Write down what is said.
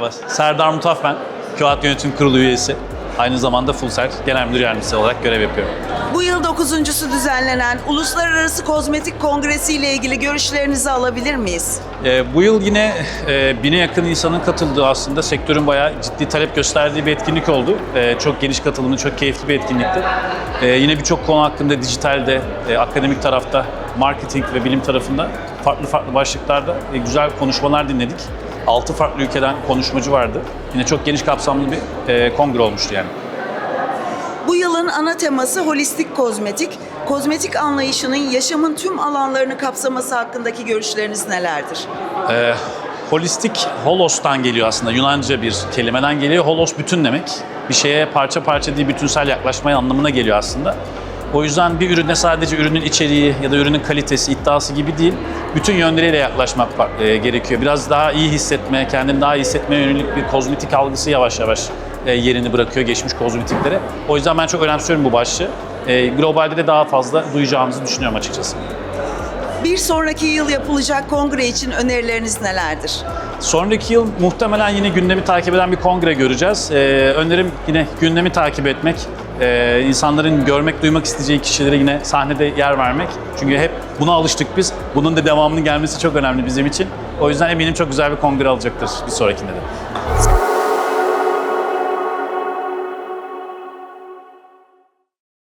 Merhaba, Serdar Mutaf ben. Kağıt Yönetim Kurulu üyesi. Aynı zamanda Fulser Genel Müdür Yardımcısı olarak görev yapıyorum. Bu yıl dokuzuncusu düzenlenen Uluslararası Kozmetik Kongresi ile ilgili görüşlerinizi alabilir miyiz? Ee, bu yıl yine e, bine yakın insanın katıldığı aslında sektörün bayağı ciddi talep gösterdiği bir etkinlik oldu. Ee, çok geniş katılımlı, çok keyifli bir etkinlikti. Ee, yine birçok konu hakkında dijitalde, e, akademik tarafta, marketing ve bilim tarafında farklı farklı başlıklarda e, güzel konuşmalar dinledik. 6 farklı ülkeden konuşmacı vardı. Yine çok geniş kapsamlı bir e, kongre olmuştu yani. Bu yılın ana teması holistik kozmetik. Kozmetik anlayışının yaşamın tüm alanlarını kapsaması hakkındaki görüşleriniz nelerdir? Ee, holistik holos'tan geliyor aslında. Yunanca bir kelimeden geliyor. Holos bütün demek. Bir şeye parça parça değil bütünsel yaklaşmaya anlamına geliyor aslında. O yüzden bir ürüne sadece ürünün içeriği ya da ürünün kalitesi, iddiası gibi değil, bütün yönleriyle yaklaşmak e, gerekiyor. Biraz daha iyi hissetme, kendini daha iyi hissetmeye yönelik bir kozmetik algısı yavaş yavaş e, yerini bırakıyor geçmiş kozmetiklere. O yüzden ben çok önemsiyorum bu başlığı. E, globalde de daha fazla duyacağımızı düşünüyorum açıkçası. Bir sonraki yıl yapılacak kongre için önerileriniz nelerdir? Sonraki yıl muhtemelen yine gündemi takip eden bir kongre göreceğiz. Ee, önerim yine gündemi takip etmek, ee, insanların görmek, duymak isteyeceği kişilere yine sahnede yer vermek. Çünkü hep buna alıştık biz. Bunun da devamının gelmesi çok önemli bizim için. O yüzden eminim çok güzel bir kongre alacaktır bir sonrakinde de.